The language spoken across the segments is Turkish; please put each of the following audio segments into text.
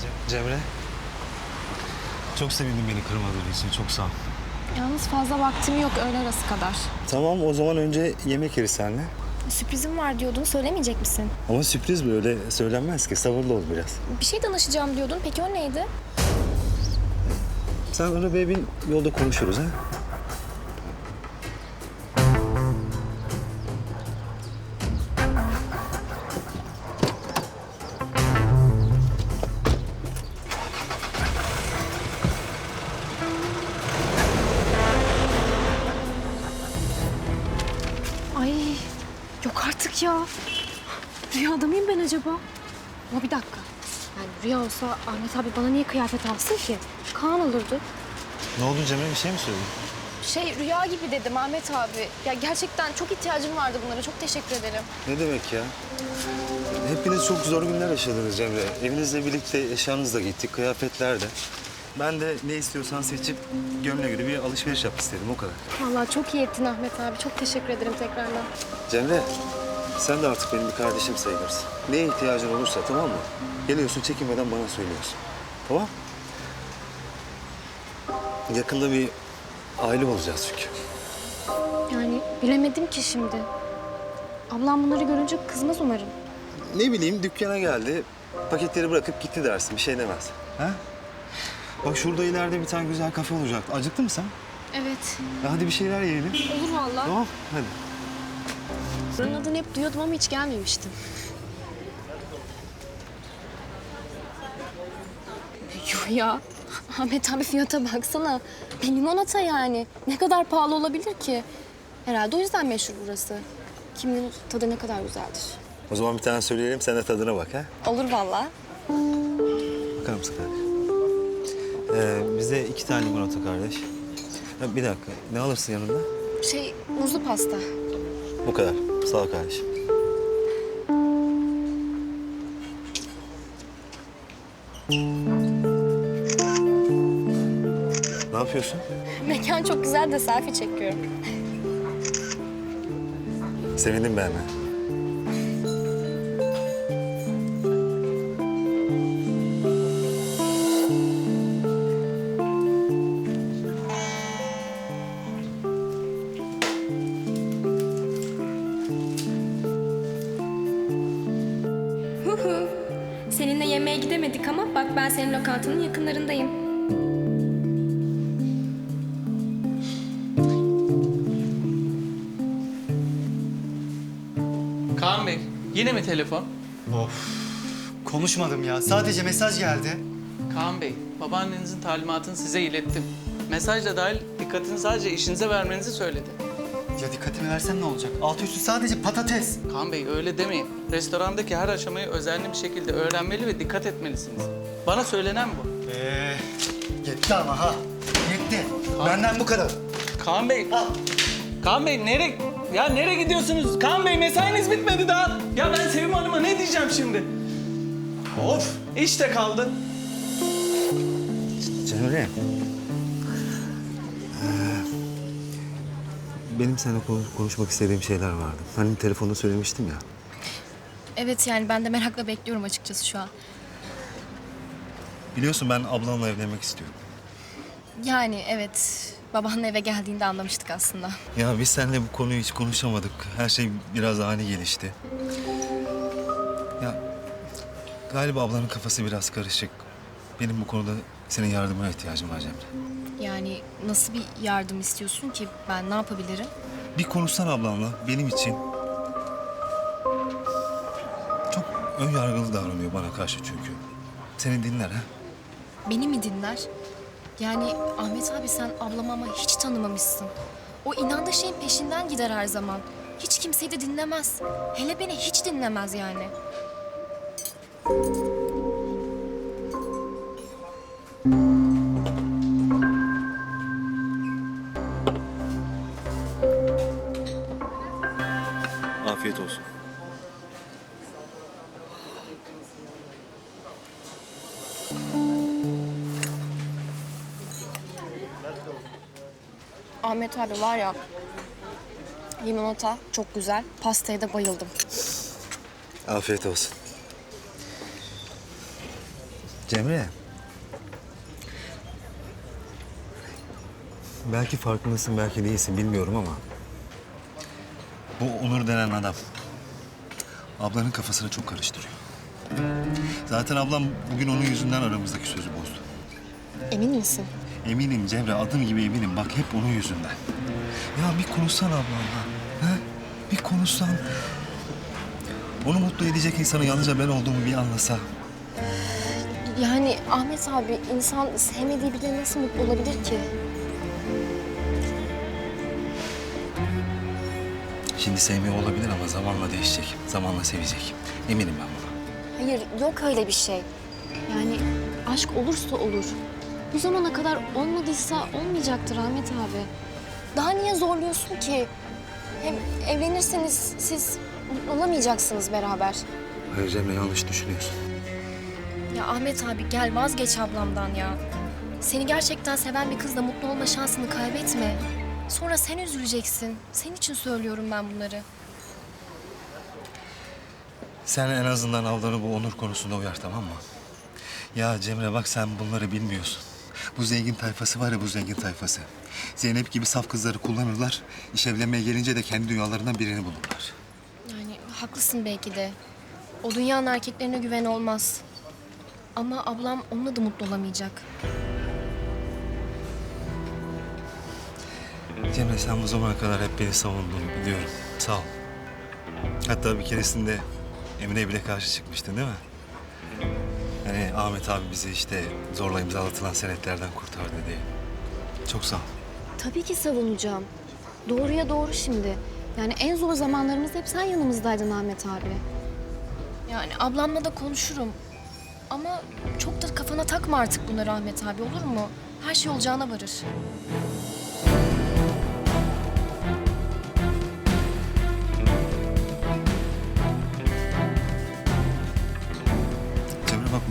Ce- Cemre. Çok sevindim beni kırmadığın için. Çok sağ ol. Yalnız fazla vaktim yok öğle arası kadar. Tamam o zaman önce yemek yeriz seninle. Sürprizim var diyordun söylemeyecek misin? Ama sürpriz böyle söylenmez ki. Sabırlı ol biraz. Bir şey danışacağım diyordun peki o neydi? Sen arabaya bin yolda konuşuruz ha. Artık ya. Rüyada mıyım ben acaba? Ama bir dakika. Yani rüya olsa Ahmet abi bana niye kıyafet alsın ki? Kaan alırdı. Ne oldu Cemre bir şey mi söyledin? Şey rüya gibi dedim Ahmet abi. Ya gerçekten çok ihtiyacım vardı bunlara. Çok teşekkür ederim. Ne demek ya? Hepiniz çok zor günler yaşadınız Cemre. Evinizle birlikte eşyanızla gittik, kıyafetler de. Ben de ne istiyorsan seçip gönlüne göre bir alışveriş yap istedim o kadar. Vallahi çok iyi ettin Ahmet abi. Çok teşekkür ederim tekrardan. Cemre, sen de artık benim bir kardeşim sayılırsın. Neye ihtiyacın olursa tamam mı? Geliyorsun çekinmeden bana söylüyorsun. Tamam? Yakında bir aile olacağız çünkü. Yani bilemedim ki şimdi. Ablam bunları görünce kızmaz umarım. Ne bileyim dükkana geldi, paketleri bırakıp gitti dersin. Bir şey demez. Ha? Bak şurada ileride bir tane güzel kafe olacak. Acıktın mı sen? Evet. Ya hadi bir şeyler yiyelim. Olur vallahi. Tamam, hadi. Buranın adını hep duyuyordum ama hiç gelmemiştim. Yuh ya. Ahmet abi fiyata baksana. Bir limonata yani. Ne kadar pahalı olabilir ki? Herhalde o yüzden meşhur burası. Kim bilir tadı ne kadar güzeldir. O zaman bir tane söyleyelim, sen de tadına bak ha. Olur vallahi. Bakar mısın kardeş? Ee, bize iki tane limonata kardeş. Ha, bir dakika, ne alırsın yanında? Şey, muzlu pasta. Bu kadar. Sağ ol kardeşim. Ne yapıyorsun? Mekan çok güzel de selfie çekiyorum. Sevindim ben Huhu. Seninle yemeğe gidemedik ama bak ben senin lokantanın yakınlarındayım. Kaan Bey, yine mi telefon? Konuşmadım ya. Sadece mesaj geldi. Kaan Bey, babaannenizin talimatını size ilettim. Mesajla dahil dikkatini sadece işinize vermenizi söyledi. Ya dikkatimi versen ne olacak? Altı üstü sadece patates. Kaan Bey öyle demeyin. Restorandaki her aşamayı özenli bir şekilde öğrenmeli ve dikkat etmelisiniz. Bana söylenen bu. Ee, yetti ama ha. Yetti. Benden bu kadar. Kaan Bey, Al. Kaan Bey nereye... Ya nereye gidiyorsunuz? Kaan Bey mesainiz bitmedi daha. Ya ben Sevim Hanım'a ne diyeceğim şimdi? Of, işte kaldı. Cemre. Ee, benim seninle konuş- konuşmak istediğim şeyler vardı. Hani telefonda söylemiştim ya. Evet yani ben de merakla bekliyorum açıkçası şu an. Biliyorsun ben ablamla evlenmek istiyorum. Yani evet babanla eve geldiğinde anlamıştık aslında. Ya biz seninle bu konuyu hiç konuşamadık. Her şey biraz ani gelişti. Ya galiba ablanın kafası biraz karışık. Benim bu konuda senin yardımına ihtiyacım var Cemre. Yani nasıl bir yardım istiyorsun ki ben ne yapabilirim? Bir konuşsan ablamla benim için. Çok ön yargılı davranıyor bana karşı çünkü. Seni dinler ha. Beni mi dinler? Yani Ahmet abi sen ablamı ama hiç tanımamışsın. O inandığı şeyin peşinden gider her zaman. Hiç kimseyi de dinlemez. Hele beni hiç dinlemez yani. Afiyet olsun. Ahmet abi var ya limonata çok güzel. Pastaya da bayıldım. Afiyet olsun. Cemre. Belki farkındasın, belki değilsin bilmiyorum ama... Bu Onur denen adam ablanın kafasını çok karıştırıyor. Zaten ablam bugün onun yüzünden aramızdaki sözü bozdu. Emin misin? Eminim Cemre, adım gibi eminim. Bak hep onun yüzünden. Ya bir konuşsan ablanla. Ha? Bir konuşsan. Onu mutlu edecek insanı yalnızca ben olduğumu bir anlasa. Yani Ahmet abi insan sevmediği biriyle nasıl mutlu olabilir ki? Şimdi sevmiyor olabilir ama zamanla değişecek. Zamanla sevecek. Eminim ben buna. Hayır yok öyle bir şey. Yani aşk olursa olur. Bu zamana kadar olmadıysa olmayacaktır Ahmet abi. Daha niye zorluyorsun ki? Hem evlenirseniz siz mutlu olamayacaksınız beraber. Hayır Cemre yanlış düşünüyorsun. Ya Ahmet abi gel vazgeç ablamdan ya. Seni gerçekten seven bir kızla mutlu olma şansını kaybetme. Sonra sen üzüleceksin. Senin için söylüyorum ben bunları. Sen en azından ablanı bu onur konusunda uyar tamam mı? Ya Cemre bak sen bunları bilmiyorsun. Bu zengin tayfası var ya bu zengin tayfası. Zeynep gibi saf kızları kullanırlar. İş evlenmeye gelince de kendi dünyalarından birini bulurlar. Yani haklısın belki de. O dünyanın erkeklerine güven olmaz. Ama ablam onunla da mutlu olamayacak. Cemre sen bu zamana kadar hep beni savunduğunu biliyorum. Sağ ol. Hatta bir keresinde Emine bile karşı çıkmıştın değil mi? Hani Ahmet abi bizi işte zorla imzalatılan senetlerden kurtardı diye. Çok sağ ol. Tabii ki savunacağım. Doğruya doğru şimdi. Yani en zor zamanlarımızda hep sen yanımızdaydın Ahmet abi. Yani ablamla da konuşurum. Ama çok da kafana takma artık bunları Ahmet abi olur mu? Her şey olacağına varır.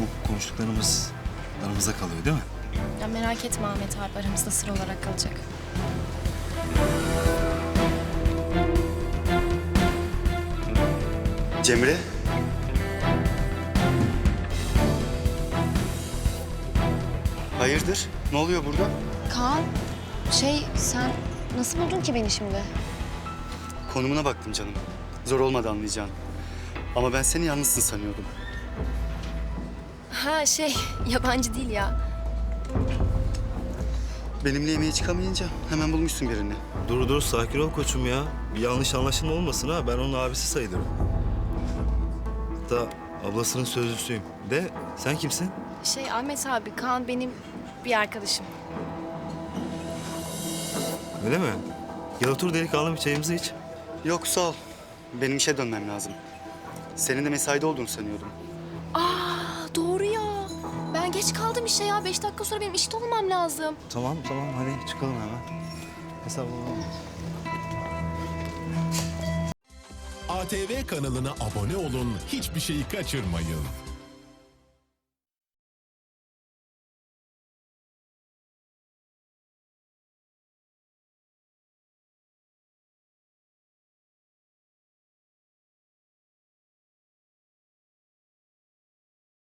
Bu konuştuklarımız aramızda kalıyor değil mi? Ya merak etme Ahmet abi aramızda sır olarak kalacak. Cemre. Hayırdır? Ne oluyor burada? Kaan, şey sen nasıl buldun ki beni şimdi? Konumuna baktım canım. Zor olmadı anlayacağın. Ama ben seni yalnızsın sanıyordum. Ha şey yabancı değil ya. Benimle yemeğe çıkamayınca hemen bulmuşsun birini. Dur dur sakin ol koçum ya. Bir yanlış anlaşılma olmasın ha. Ben onun abisi sayılırım. Hatta ablasının sözlüsüyüm. De sen kimsin? Şey Ahmet abi Kaan benim bir arkadaşım. Öyle mi? Gel otur delikanlı bir çayımızı iç. Yok sağ ol. Benim işe dönmem lazım. Senin de mesaide olduğunu sanıyordum. Geç kaldım işe ya. Beş dakika sonra benim işte olmam lazım. Tamam tamam hadi çıkalım hemen. Hesap alalım. ATV kanalına abone olun, hiçbir şeyi kaçırmayın.